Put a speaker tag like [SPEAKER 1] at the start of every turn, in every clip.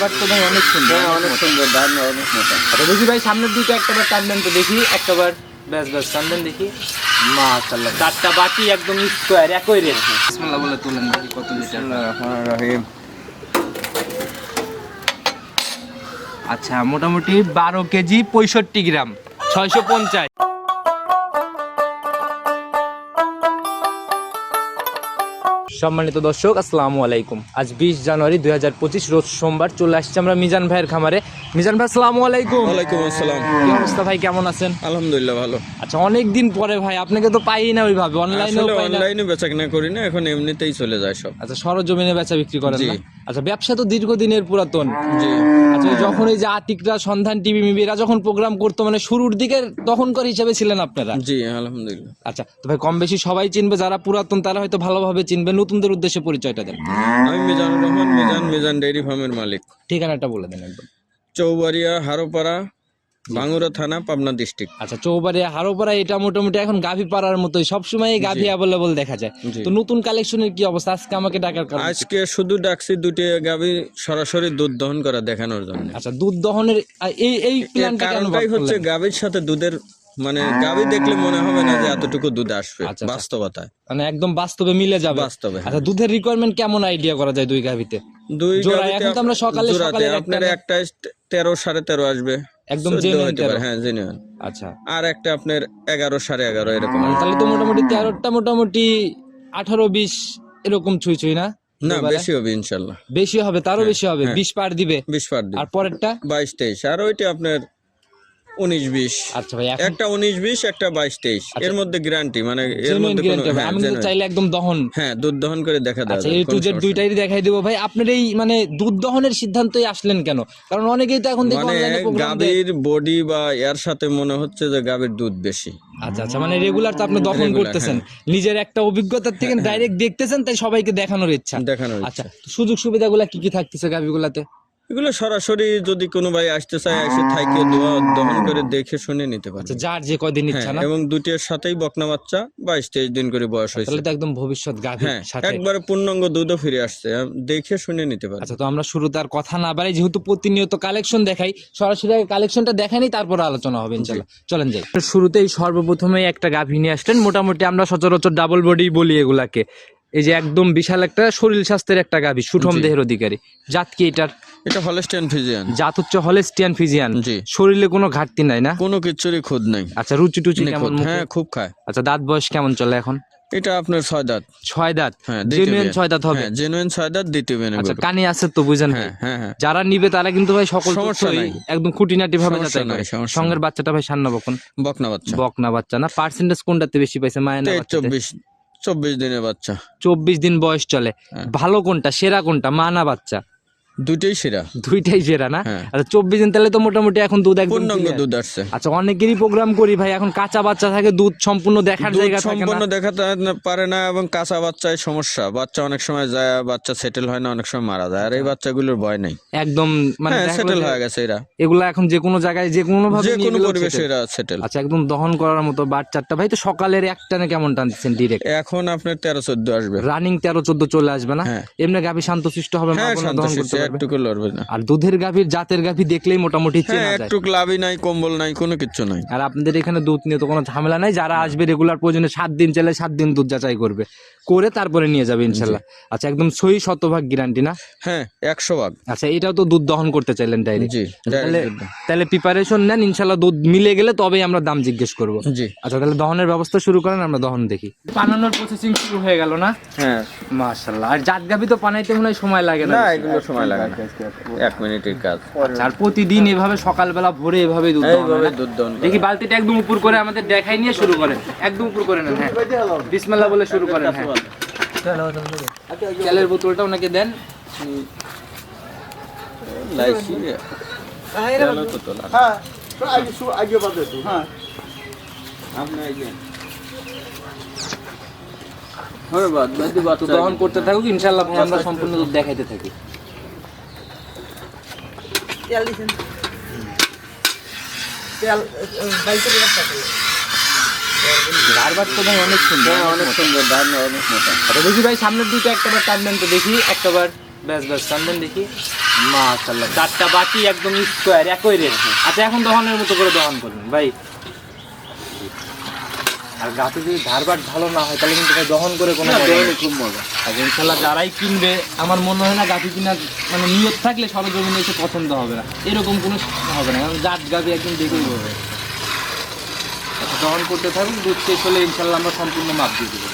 [SPEAKER 1] ধারবার তো ভাই অনেক সুন্দর
[SPEAKER 2] হ্যাঁ অনেক সুন্দর ধান অনেক মোটা।
[SPEAKER 1] আচ্ছা দেখি ভাই সামনের দুটো একটাবার টানবেন তো দেখি একটাবার ব্যাস ব্যাস টানবেন দেখি। মাশাআল্লাহ চারটা বাটি একদম স্কোয়ার একই রেট বিসমিল্লাহ বলে তুলেন দেখি কত লিটার
[SPEAKER 2] রহমান রহিম।
[SPEAKER 1] আচ্ছা মোটামুটি বারো কেজি পঁয়ষট্টি গ্রাম ছয়শো পঞ্চাশ। সম্মানিত দর্শক আসসালামু আলাইকুম। আজ বিশ জানুয়ারি দুই হাজার পঁচিশ রোজ সোমবার চলে আসছি আমরা মিজান ভাইয়ের খামারে। মিজান ভাই আসসালামু আলাইকুম।
[SPEAKER 2] ওয়ালাইকুম আসসালাম।
[SPEAKER 1] কি অবস্থা ভাই কেমন আছেন?
[SPEAKER 2] আলহামদুলিল্লাহ ভালো।
[SPEAKER 1] আচ্ছা অনেক দিন পরে ভাই আপনাকে তো পাই না ওইভাবে অনলাইনেও
[SPEAKER 2] আসলে
[SPEAKER 1] পাই না।
[SPEAKER 2] অনলাইনে বেচা কিনা করি না এখন এমনিতেই চলে যায় সব।
[SPEAKER 1] আচ্ছা সরজমিনে বেচা বিক্রি করেন। না? আচ্ছা ব্যবসা তো দীর্ঘদিনের পুরাতন।
[SPEAKER 2] জি।
[SPEAKER 1] আচ্ছা যখন এই যে আতিকরা সন্ধান টিভি মিবি এরা যখন প্রোগ্রাম করতো মানে শুরুর দিকে তখনকার হিসাবে ছিলেন আপনারা?
[SPEAKER 2] জি আলহামদুলিল্লাহ।
[SPEAKER 1] আচ্ছা তো ভাই কম বেশি সবাই চিনবে যারা পুরাতন তারা হয়তো ভালোভাবে চিনবে। নতুনদের উদ্দেশ্যে পরিচয়টা দেন।
[SPEAKER 2] আমি মিজানুর রহমান মিজান মিজান ডেইরি ফার্মের মালিক।
[SPEAKER 1] ঠিকানাটা বলে দেন একদম।
[SPEAKER 2] চৌবাড়িয়া হারোপাড়া ভাঙ্গুরা থানা পাবনা ডিস্ট্রিক্ট
[SPEAKER 1] আচ্ছা চৌবাড়িয়া হারোপাড়া এটা মোটামুটি এখন গাভী পাড়ার মতোই সবসময় গাভী অ্যাভেলেবল দেখা যায়। তো নতুন কালেকশনের কি অবস্থা? আজকে আমাকে ডাকার কারণ
[SPEAKER 2] আজকে শুধু ডাকছি দুটি গাভী সরাসরি দুধ দহন করা দেখানোর জন্য।
[SPEAKER 1] আচ্ছা দুধ দহনের এই এই প্ল্যানটা কেন
[SPEAKER 2] কারণটাই হচ্ছে গাভীর সাথে দুধের মানে গাভী দেখলে মনে হবে না যে এতটুকু দুধ আসবে
[SPEAKER 1] আচ্ছা, আচ্ছা।
[SPEAKER 2] বাস্তবতায়।
[SPEAKER 1] মানে একদম বাস্তবে মিলে যাবে।
[SPEAKER 2] বাস্তবে হ্যাঁ।
[SPEAKER 1] আচ্ছা দুধের রিকোয়ারমেন্ট কেমন আইডিয়া করা যায় দুই গাভিতে?
[SPEAKER 2] দুই
[SPEAKER 1] এখন তো আমরা সকালে- একটা
[SPEAKER 2] আপনার একটা তেরো সাড়ে তেরো আসবে।
[SPEAKER 1] একদম 13
[SPEAKER 2] হ্যাঁ জেনুইন
[SPEAKER 1] আচ্ছা।
[SPEAKER 2] আর একটা আপনার এগারো সাড়ে এগারো এরকম।
[SPEAKER 1] মানে তাহলে তো মোটামুটি তেরোটা মোটামুটি আঠারো বিশ এরকম ছুঁই ছুঁই না?
[SPEAKER 2] না বেশি হবে ইনশাল্লাহ।
[SPEAKER 1] বেশি হবে তারও বেশি হবে
[SPEAKER 2] হ্যাঁ।
[SPEAKER 1] বিশ পার দিবে।
[SPEAKER 2] বিশ পার দিন
[SPEAKER 1] আর পরেরটা?
[SPEAKER 2] বাইশ তেইশ। আর ওইটা আপনার উনিশ বিশ
[SPEAKER 1] আচ্ছা ভাই
[SPEAKER 2] একটা উনিশ বিশ একটা বাইশ তেইশ এর মধ্যে গ্যারান্টি মানে এর মধ্যে কোনো। হ্যাঁ,
[SPEAKER 1] আমি চাইলে একদম দহন।
[SPEAKER 2] হ্যাঁ দুধ দহন করে দেখা দেওয়া
[SPEAKER 1] আচ্ছা এই টু জেড দুইটাই দেখাই দেবো ভাই আপনার এই মানে দুধ দহনের সিদ্ধান্তই আসলেন কেন? কারণ অনেকেই তো এখন।
[SPEAKER 2] মানে
[SPEAKER 1] দেয়।
[SPEAKER 2] গাভীর বডি বা এর সাথে মনে হচ্ছে যে গাভীর দুধ বেশি।
[SPEAKER 1] আচ্ছা আচ্ছা মানে রেগুলার তো আপনি দহন
[SPEAKER 2] হ্যাঁ।
[SPEAKER 1] করতেছেন। নিজের একটা অভিজ্ঞতার থেকে ডাইরেক্ট দেখতেছেন তাই সবাইকে দেখানোর ইচ্ছা।
[SPEAKER 2] দেখানোর
[SPEAKER 1] আচ্ছা সুযোগ সুবিধাগুলা কি কি থাকতেছে গাভিগুলাতে?
[SPEAKER 2] এগুলো সরাসরি যদি কোনো ভাই আসতে চায় এসে থাইকে দোয়া দহন করে দেখে শুনে নিতে পারে
[SPEAKER 1] আচ্ছা যার যে কয়দিন ইচ্ছা
[SPEAKER 2] হ্যাঁ
[SPEAKER 1] না।
[SPEAKER 2] এবং দুটির সাথেই বকনা বাচ্চা বাইশ তেইশ দিন করে বয়স হয়েছে।
[SPEAKER 1] তাহলে তো একদম ভবিষ্যৎ গাভীর
[SPEAKER 2] হ্যাঁ
[SPEAKER 1] সাথে।
[SPEAKER 2] একবারে পূর্ণাঙ্গ দুধও ফিরে আসছে দেখে শুনে নিতে পারে
[SPEAKER 1] আচ্ছা তো আমরা শুরুতে আর কথা না বাড়াই যেহেতু প্রতিনিয়ত কালেকশন দেখাই সরাসরি আগে কালেকশনটা দেখানি তারপর আলোচনা হবে ইনশাল্লাহ চলেন যাই। শুরুতেই সর্বপ্রথমে একটা গাভী নিয়ে আসলেন। মোটামুটি আমরা সচরাচর ডাবল বডি বলি এগুলাকে। এই যে একদম বিশাল একটা শরীর স্বাস্থ্যের একটা গাভী সুঠম দেহের অধিকারী। জাত কি এটার?
[SPEAKER 2] এটা হলস্টিয়ান ফিজিয়ান।
[SPEAKER 1] জাত হচ্ছে হলেস্টিয়ান ফিজিয়ান।
[SPEAKER 2] জি।
[SPEAKER 1] শরীরে কোনো ঘাটতি নাই না?
[SPEAKER 2] কোনো কিছুরই খুদ নাই।
[SPEAKER 1] আচ্ছা রুচি টুচি কেমন।
[SPEAKER 2] হ্যাঁ খুব খায়।
[SPEAKER 1] আচ্ছা দাঁত বয়স কেমন চলে এখন?
[SPEAKER 2] এটা আপনার ছয় দাঁত।
[SPEAKER 1] ছয় দাঁত?
[SPEAKER 2] হ্যাঁ
[SPEAKER 1] জেনুইন ছয় দাঁত হবে?
[SPEAKER 2] হ্যাঁ জেনুইন ছয় দাঁত দ্বিতীয় বিয়ে নেবে।
[SPEAKER 1] আচ্ছা। কানি আছে তো বুঝেন
[SPEAKER 2] হ্যাঁ হ্যাঁ হ্যাঁ।
[SPEAKER 1] যারা নিবে তারা কিন্তু ভাই সকল
[SPEAKER 2] সমস্যা নাই।
[SPEAKER 1] একদম খুঁটিনাটি ভাবে যাচাই করে। সঙ্গের বাচ্চাটা ভাই সান্না বকন।
[SPEAKER 2] বকনা বাচ্চা।
[SPEAKER 1] বকনা বাচ্চা না? পার্সেন্টেজ কোনটাতে বেশি পাইছে? মায়ের না
[SPEAKER 2] তেইশ
[SPEAKER 1] বাচ্চাতে?
[SPEAKER 2] চব্বিশ দিনের বাচ্চা।
[SPEAKER 1] চব্বিশ দিন বয়স চলে।
[SPEAKER 2] হ্যাঁ।
[SPEAKER 1] ভালো কোনটা? সেরা কোনটা? মা না বাচ্চা।
[SPEAKER 2] দুটোই সেরা।
[SPEAKER 1] দুইটাই সেরা না?
[SPEAKER 2] হ্যাঁ।
[SPEAKER 1] আচ্ছা চব্বিশ দিন তাহলে তো মোটামুটি এখন দুধ একদম
[SPEAKER 2] দুধ আসছে।
[SPEAKER 1] আচ্ছা অনেকেরই প্রোগ্রাম করি ভাই এখন কাঁচা বাচ্চা থাকে দুধ সম্পূর্ণ দেখার জায়গা থাকে
[SPEAKER 2] সম্পূর্ণ দেখাতে পারে না এবং কাঁচা বাচ্চায় সমস্যা। বাচ্চা অনেক সময় যায় বাচ্চা সেটেল হয় না অনেক সময় মারা যায়। আর এই বাচ্চাগুলোর ভয় নেই।
[SPEAKER 1] একদম মানে
[SPEAKER 2] হ্যাঁ সেটেল হয়ে গেছে এরা।
[SPEAKER 1] এগুলা এখন যে কোনো জায়গায় যে কোনো ভাবে
[SPEAKER 2] যে কোনো পরিবেশে এরা সেটেল
[SPEAKER 1] আচ্ছা একদম দহন করার মতো বাচ্চাটা। ভাই তো সকালের এক টানে কেমন টানতেছেন ডিরেক্ট
[SPEAKER 2] এখন আপনার তেরো চোদ্দ আসবে।
[SPEAKER 1] রানিং তেরো চোদ্দ চলে আসবে না?
[SPEAKER 2] হ্যাঁ।
[SPEAKER 1] এমনি গাভী শান্তশিষ্ট হবে
[SPEAKER 2] হ্যাঁ লড়বে না।
[SPEAKER 1] আর দুধের গাভীর জাতের গাভী দেখলেই মোটামুটি
[SPEAKER 2] হ্যাঁ
[SPEAKER 1] চেনা যায়।
[SPEAKER 2] একটু লাভই নাই কম্বল নাই কোনো কিছু নাই।
[SPEAKER 1] আর আপনাদের এখানে দুধ নিয়ে তো কোনো ঝামেলা নাই। যারা আসবে রেগুলার প্রয়োজনে সাত দিন চলে সাত দিন দুধ যাচাই করবে। করে তারপরে নিয়ে যাবে ইনশাল্লাহ। আচ্ছা একদম সই শতভাগ গ্যারান্টি না?
[SPEAKER 2] হ্যাঁ একশো ভাগ।
[SPEAKER 1] আচ্ছা এটাও তো দুধ দহন করতে চাইলেন ডাইরেক্ট তাহলে তাহলে প্রিপারেশন নেন ইনশাল্লাহ দুধ মিলে গেলে তবেই আমরা দাম জিজ্ঞেস করব।
[SPEAKER 2] জি।
[SPEAKER 1] আচ্ছা তাহলে দহনের ব্যবস্থা শুরু করেন আমরা দহন দেখি। বানানোর প্রসেসিং শুরু হয়ে গেল না?
[SPEAKER 2] হ্যাঁ।
[SPEAKER 1] মাশাল্লাহ আর জাত গাভি তো পানাইতে মনে হয় সময় লাগে না
[SPEAKER 2] এগুলো সময় লাগে। না এক মিনিটের কাজ।
[SPEAKER 1] আচ্ছা, আর প্রতিদিন এভাবে সকালবেলা ভোরে এভাবে দুধ
[SPEAKER 2] এইভাবে দুধ দহন
[SPEAKER 1] দেখি বালতিটা একদম উপর করে আমাদের দেখাই নিয়ে শুরু করেন। একদম উপর করে নেন হ্যাঁ। বিসমিল্লাহ বলে শুরু করেন হ্যাঁ। তেলের বোতলটা ওনাকে দেন।
[SPEAKER 2] লাইসি
[SPEAKER 3] হ্যাঁ তো আগে বাদে হ্যাঁ।
[SPEAKER 1] দহন করতে থাকুক ইনশাল্লাহ আমরা সম্পূর্ণ দুধ দেখাইতে থাকি।
[SPEAKER 3] তেল দিছেন। তেল বাইতে রাস্তা করে
[SPEAKER 1] ধারবার তো ভাই অনেক সুন্দর
[SPEAKER 2] হ্যাঁ অনেক সুন্দর ধান অনেক মোটা।
[SPEAKER 1] আচ্ছা দেখি ভাই সামনের দুটো একটাবার টানবেন তো দেখি একটাবার ব্যাস ব্যাস টানবেন দেখি। চারটা বাটি একদম স্কোয়ার একই রেট আচ্ছা এখন দহনের মতো করে দহন করবেন ভাই। আর গাছে যদি ধারবাট ভালো না হয় তাহলে কিন্তু দহন করে কোনো
[SPEAKER 3] খুব মজা।
[SPEAKER 1] আর ইনশাল্লাহ যারাই কিনবে আমার মনে হয় না গাছে কিনা মানে নিয়ত থাকলে সরজমিনে এসে পছন্দ হবে না। এরকম কোনো হবে না কারণ জাত গাভি একদিন দেখেই হবে আচ্ছা দহন করতে থাকুন দুধ শেষ হলে ইনশাল্লাহ আমরা সম্পূর্ণ মাপ দিয়ে দেবো।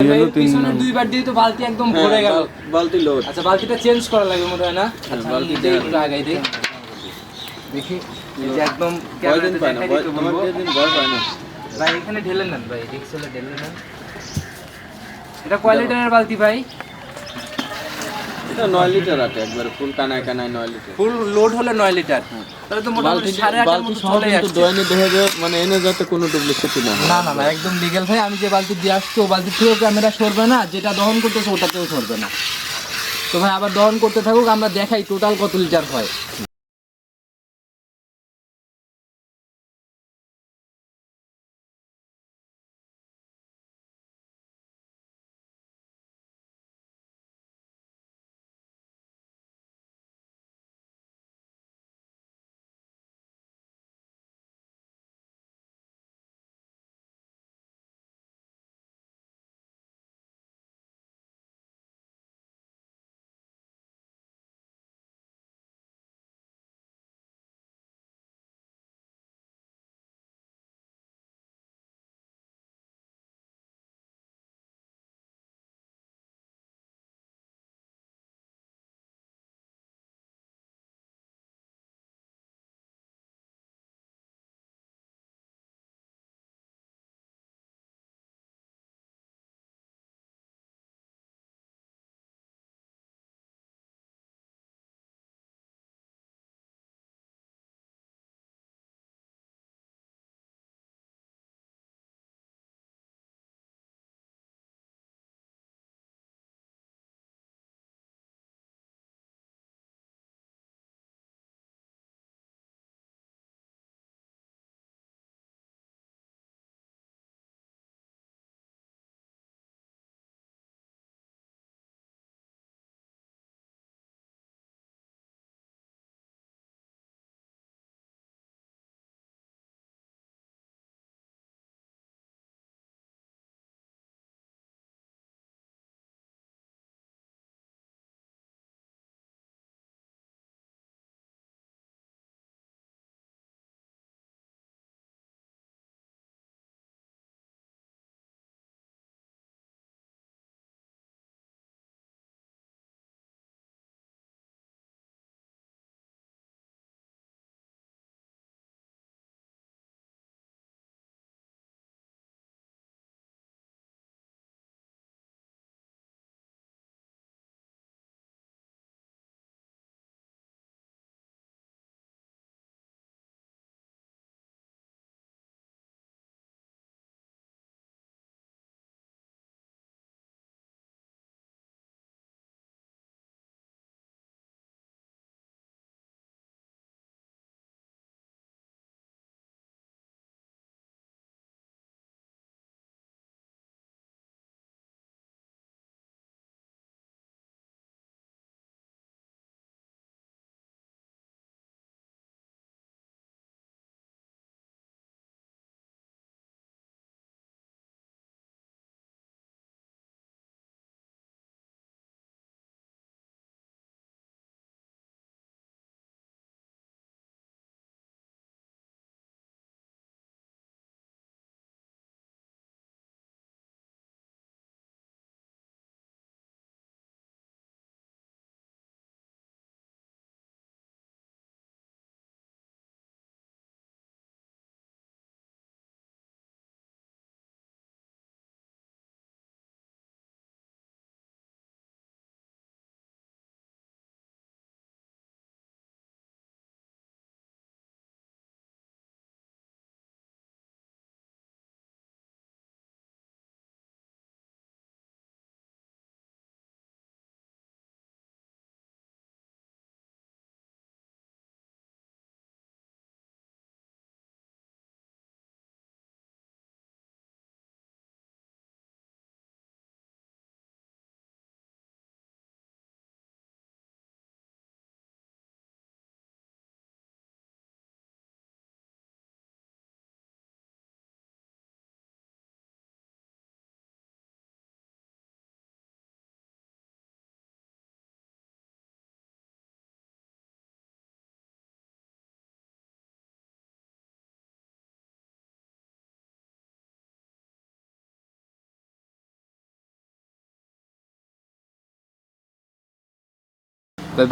[SPEAKER 1] পিছনে দুইবার দিয়ে তো বালতি একদম ভরে গেল।
[SPEAKER 2] বালতি লোড
[SPEAKER 1] আচ্ছা বালতিটা চেঞ্জ করা লাগবে মনে হয় না?
[SPEAKER 2] হ্যাঁ,
[SPEAKER 1] আচ্ছা,
[SPEAKER 2] বালতি
[SPEAKER 1] আমি দেই একটু আগাই দেই। দেখি একদম
[SPEAKER 2] কয়দিন পায় না
[SPEAKER 1] দেখাই
[SPEAKER 2] ভয়-
[SPEAKER 1] দিতে
[SPEAKER 2] তোমার
[SPEAKER 1] বলব।
[SPEAKER 2] যেদিন ভয় পায় না।
[SPEAKER 1] ভাই এখানে ঢেলে নেন ভাই রিক্সেলে ঢেলে নেন। এটা কয় লিটারের বালতি ভাই।
[SPEAKER 2] এটা নয় লিটার আছে একবারে ফুল কানায় কানায় নয় লিটার।
[SPEAKER 1] ফুল লোড হলে নয় লিটার। তাহলে তো মোটামুটি
[SPEAKER 2] বালতি
[SPEAKER 1] সাড়ে মতো চলে আসছে।
[SPEAKER 2] দোয়ানি দেখে মানে এনে যাতে কোনো না।
[SPEAKER 1] না না না একদম লিগেল ভাই আমি যে বালতি দিয়ে আসছি ও বালতি থেকেও ক্যামেরা সরবে না? যেটা দহন করতেছে ওটাতেও সরবে না। তো ভাই আবার দহন করতে থাকুক আমরা দেখাই টোটাল কত লিটার হয়।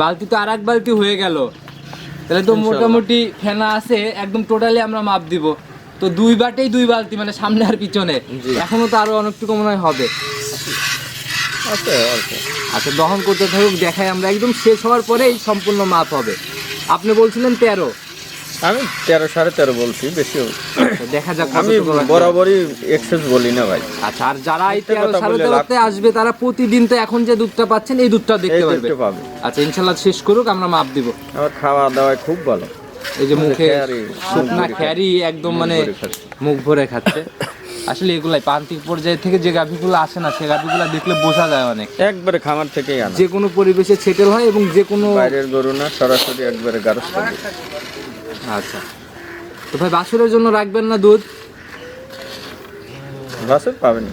[SPEAKER 1] বালতি তো আর এক বালতি হয়ে গেল। তাহলে তো মোটামুটি ফেনা আছে একদম টোটালি আমরা মাপ দিব। তো দুই বাটেই দুই বালতি মানে সামনে আর পিছনে। এখনও তো আরও অনেকটুকু মনে হয় হবে। আচ্ছা দহন করতে থাকুক দেখায় আমরা। একদম শেষ হওয়ার পরেই সম্পূর্ণ মাপ হবে। আপনি বলছিলেন তেরো।
[SPEAKER 2] আমি তেরো সাড়ে তেরো বলছি বেশি
[SPEAKER 1] দেখা যাক
[SPEAKER 2] আমি। বরাবরই এক্সেস বলি না ভাই।
[SPEAKER 1] আচ্ছা আর যারা এই তেরো সাড়ে তেরোতে আসবে তারা প্রতিদিন তো এখন যে দুধটা পাচ্ছেন এই দুধটা দেখতে পারবে।
[SPEAKER 2] পাবে।
[SPEAKER 1] আচ্ছা ইনশাল্লাহ শেষ করুক আমরা মাপ দিব।
[SPEAKER 2] আমার খাওয়া দাওয়ায় খুব ভালো।
[SPEAKER 1] এই যে মুখে শুকনা খ্যারি একদম মানে মুখ ভরে খাচ্ছে। আসলে এগুলাই প্রান্তিক পর্যায়ে থেকে যে গাভিগুলো আসে না সে গাভিগুলো দেখলে বোঝা যায় অনেক।
[SPEAKER 2] একবারে খামার থেকে আনা।
[SPEAKER 1] যে কোনো পরিবেশে সেটেল হয় এবং যে কোনো
[SPEAKER 2] বাইরের গরু না সরাসরি একবারে গারস্থ
[SPEAKER 1] আচ্ছা। তো ভাই বাছুরের জন্য রাখবেন না দুধ?
[SPEAKER 2] বাসে পাবেন।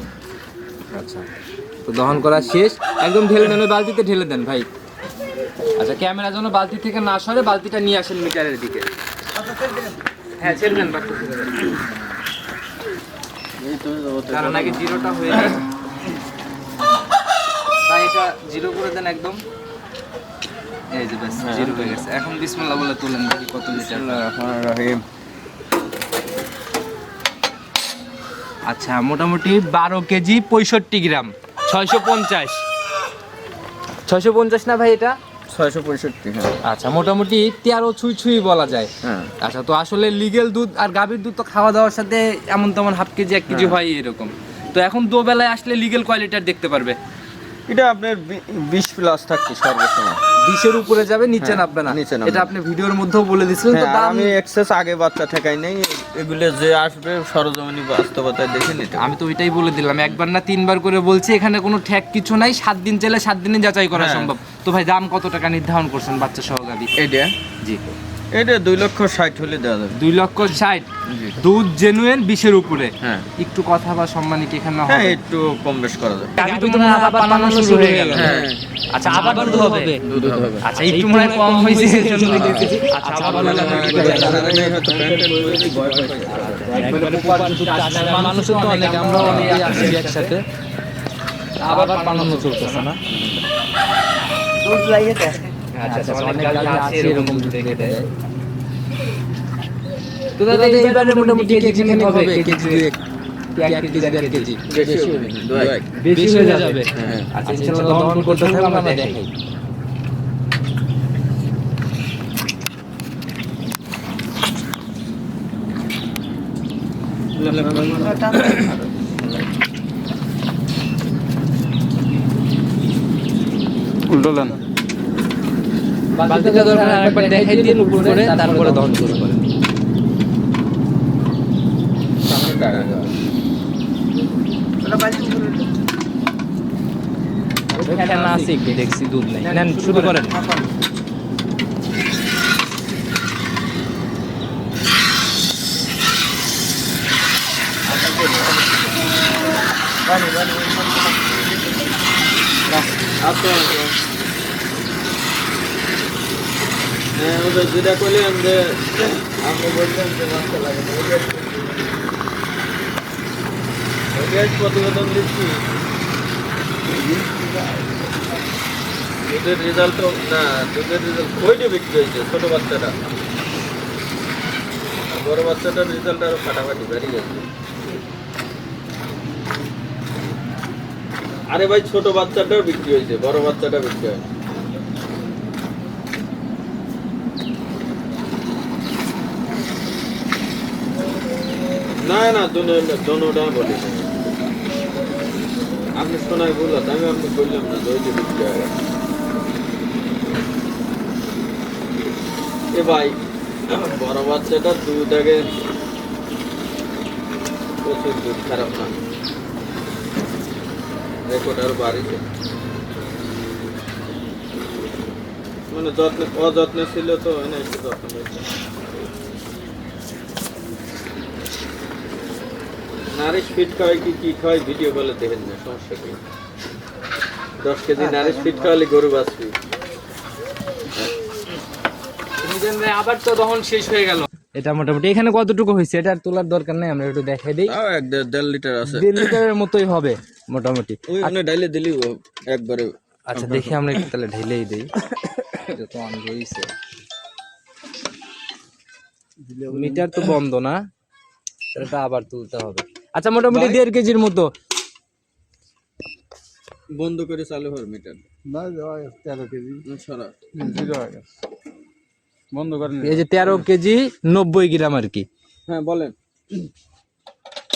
[SPEAKER 1] আচ্ছা। তো দহন করা শেষ। একদম ঢেলে ওই বালতিতে ঢেলে দেন ভাই। আচ্ছা ক্যামেরা যেন বালতি থেকে না সরে বালতিটা নিয়ে আসেন মিটারের দিকে। হ্যাঁ ছেড়ে দেন। কারণ আগে জিরোটা হয়ে যায় তাই এটা জিরো করে দেন একদম। এই যে ব্যাস জিরো হয়ে গেছে। এখন বিসমিল্লাহ বলে তুলেন দেখি কত লিটার।
[SPEAKER 2] রহিম
[SPEAKER 1] আচ্ছা মোটামুটি বারো কেজি পঁয়ষট্টি গ্রাম। ছয়শো পঞ্চাশ। ছয়শো পঞ্চাশ না ভাই এটা?
[SPEAKER 2] ছয়শো পঁয়ষট্টি হ্যাঁ।
[SPEAKER 1] আচ্ছা মোটামুটি তেরো ছুঁই ছুঁই বলা যায়।
[SPEAKER 2] হ্যাঁ।
[SPEAKER 1] আচ্ছা তো আসলে লিগেল দুধ আর গাভীর দুধ তো খাওয়া দাওয়ার সাথে এমন তেমন হাফ কেজি এক কেজি হয়। এরকম। তো এখন দোবেলায় আসলে লিগেল কোয়ালিটির দেখতে পারবে।
[SPEAKER 2] এটা আপনার বিশ প্লাস থাকছে সর্বসময়
[SPEAKER 1] বিশের উপরে যাবে নিচে
[SPEAKER 2] হ্যাঁ,
[SPEAKER 1] নামবে না।
[SPEAKER 2] নিচে নামবে।
[SPEAKER 1] এটা আপনি ভিডিওর মধ্যেও বলে দিছিলেন তো
[SPEAKER 2] হ্যাঁ,
[SPEAKER 1] দাম
[SPEAKER 2] আমি এক্সেস আগে বাচ্চা ঠেকাই নাই এগুলো যে আসবে সরজমিনি বাস্তবতায় দেখে নিতে
[SPEAKER 1] আমি তো ওইটাই বলে দিলাম একবার না তিনবার করে বলছি এখানে কোনো ঠেক কিছু নাই সাত দিন চাইলে সাত দিনে যাচাই করা
[SPEAKER 2] হ্যাঁ।
[SPEAKER 1] সম্ভব। তো ভাই দাম কত টাকা নির্ধারণ করছেন বাচ্চা সহকারী?
[SPEAKER 2] এটা
[SPEAKER 1] জি।
[SPEAKER 2] এটা দুই লক্ষ ষাট হলে দেওয়া যাবে।
[SPEAKER 1] দুই লক্ষ ষাট? দুধ জেনুয়েন বিশের উপরে?
[SPEAKER 2] হ্যাঁ।
[SPEAKER 1] একটু কথা বা সম্মানিত এখানে
[SPEAKER 2] হ্যাঁ একটু কম বেশ করা যাবে।
[SPEAKER 1] গাভী তো মনে আবার পালানো শুরু হয়ে গেল।
[SPEAKER 2] হ্যাঁ।
[SPEAKER 1] আচ্ছা আবার দুধ হবে?
[SPEAKER 2] দুধ হবে।
[SPEAKER 1] আচ্ছা একটু মনে কম হয়েছে আচ্ছা আবার মানুষের তো অনেক আমরা অনেকে আছি একসাথে। আবার পালানো চলতেছে না?
[SPEAKER 3] দুধ লাগিয়ে
[SPEAKER 1] আচ্ছা আচ্ছা অনেক গাড়ি আছে এরকম দুধ দেয়। তো দাদা এইবারে মোটামুটি কেজি হবে? কেজি দুয়েক।
[SPEAKER 2] বেশি
[SPEAKER 1] হয়ে যাবে?
[SPEAKER 2] হ্যাঁ
[SPEAKER 1] আচ্ছা ইনশাআল্লাহ করতে থাকব আমরা দেখাই বালতিটা ধরে আরেকবার দেখাই দিন উপরে তারপরে দহন শুরু করেন। এখানে আছে একটু দেখছি দুধ নাই। নেন শুরু করেন।
[SPEAKER 2] আচ্ছা হ্যাঁ যে যে না রেজাল্ট বিক্রি হয়েছে, ছোট বাচ্চাটা। বড় বাচ্চাটার রেজাল্ট আরও ফাটাফাটি বেরিয়ে গেছে। আরে ভাই, ছোট বাচ্চাটাও বিক্রি হয়েছে, বড় বাচ্চাটা বিক্রি হয়নি। না না দোনোটা বলি। আপনি শোনায় বললাম আমি আপনি বললাম না দইতে বিক্রি এ ভাই, বড় বাচ্চাটা দুধ আগে প্রচুর দুধ খারাপ না। রেকর্ড আর বাড়িতে। মানে যত্ন অযত্ন ছিল তো, এনে একটু যত্ন হয়েছে নারিশ ফিট খাওয়াই কি কি খাওয়াই ভিডিও কলে দেখেন না সমস্যা কি? দশ কেজি নারিশ ফিট খাওয়ালে গরু বাঁচবি।
[SPEAKER 1] আবার তো দহন শেষ হয়ে গেল। এটা মোটামুটি এখানে কতটুকু হয়েছে? এটা তোলার দরকার নেই আমরা একটু দেখাই দিই।
[SPEAKER 2] দেড় লিটার আছে।
[SPEAKER 1] দেড় লিটারের মতোই হবে মোটামুটি।
[SPEAKER 2] ওখানে ডাইলে দিলি ও একবারে
[SPEAKER 1] আচ্ছা দেখি আমরা একটু তাহলে ঢেলেই দিই। এটা তো অন রয়েছে। মিটার তো বন্ধ না এটা আবার তুলতে হবে। আচ্ছা মোটামুটি দেড় কেজির মতো।
[SPEAKER 2] বন্ধ করে চালু হর মিটার।
[SPEAKER 4] না তেরো কেজি।
[SPEAKER 2] ছড়া।
[SPEAKER 4] জিরো হয়ে গেছে। বন্ধ করেন
[SPEAKER 1] এই যে তেরো কেজি নব্বই গ্রাম আর কি।
[SPEAKER 2] হ্যাঁ বলেন।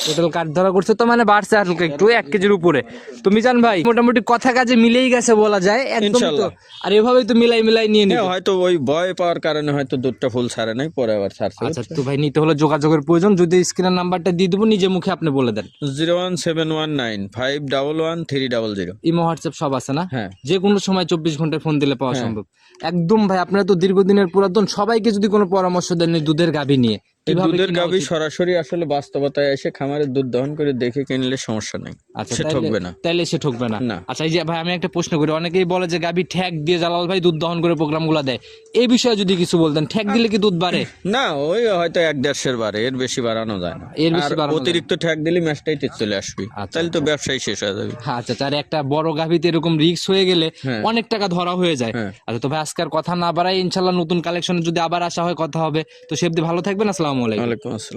[SPEAKER 1] টোটাল কাঠ ধরা করছে তো মানে বাড়ছে হালকা একটু এক কেজির উপরে। তো মিজান ভাই মোটামুটি কথা কাজে মিলেই গেছে বলা যায় একদম তো। আর এভাবেই তো মিলাই মিলাই নিয়ে নিবে।
[SPEAKER 2] হ্যাঁ, হয়তো ওই ভয় পাওয়ার কারণে হয়তো দুধটা ফুল ছাড়ে নাই পরে আবার ছাড়ছে
[SPEAKER 1] আচ্ছা তো ভাই নিতে হলে যোগাযোগের প্রয়োজন। যদি স্ক্রিনের নাম্বারটা দিয়ে দেবো নিজে মুখে আপনি বলে দেন।
[SPEAKER 2] Zero one seven one nine five double one three double zero.
[SPEAKER 1] Imo WhatsApp সব আছে না?
[SPEAKER 2] হ্যাঁ।
[SPEAKER 1] যে কোনো সময় চব্বিশ ঘন্টায় ফোন দিলে পাওয়া
[SPEAKER 2] হ্যাঁ।
[SPEAKER 1] সম্ভব। একদম ভাই আপনারা তো দীর্ঘদিনের পুরাতন সবাইকে যদি কোনো পরামর্শ দেন দুধের গাভী নিয়ে
[SPEAKER 2] দুধের গাভী সরাসরি আসলে বাস্তবতায় এসে খামারে দুধ দহন করে দেখে কিনলে সমস্যা নেই।
[SPEAKER 1] আচ্ছা
[SPEAKER 2] সে ঠকবে না।
[SPEAKER 1] তাইলে সে ঠকবে না। আচ্ছা এই যে ভাই আমি একটা প্রশ্ন করি। অনেকেই বলে যে গাভী ঠ্যাক দিয়ে জালাল ভাই দুধ দহন করে প্রোগ্রামগুলো দেয়। এই বিষয়ে যদি কিছু বলতেন ঠ্যাক দিলে কি দুধ বাড়ে?
[SPEAKER 2] না ওই হয়তো এক দেড়শের বারে এর বেশি বাড়ানো যায় না।
[SPEAKER 1] এর বেশি বাড়ানো
[SPEAKER 2] অতিরিক্ত ঠ্যাক দিলে ম্যাচটাই টেক চলে আসবে।
[SPEAKER 1] আচ্ছা,
[SPEAKER 2] তাহলে তো ব্যবসায় শেষ হয়ে যাবে।
[SPEAKER 1] হ্যাঁ আচ্ছা তার একটা বড় গাভীতে এরকম রিস্ক হয়ে গেলে
[SPEAKER 2] হ্যাঁ।
[SPEAKER 1] অনেক টাকা ধরা হয়ে যায়।
[SPEAKER 2] হ্যাঁ।
[SPEAKER 1] আচ্ছা তো ভাই আজকের কথা না বাড়াই ইনশাল্লাহ নতুন কালেকশনে যদি আবার আসা হয় কথা হবে। তো সেবদি ভালো থাকবেন আসসালামু আলাইকুম।
[SPEAKER 2] ওয়ালাইকুম আসসালাম।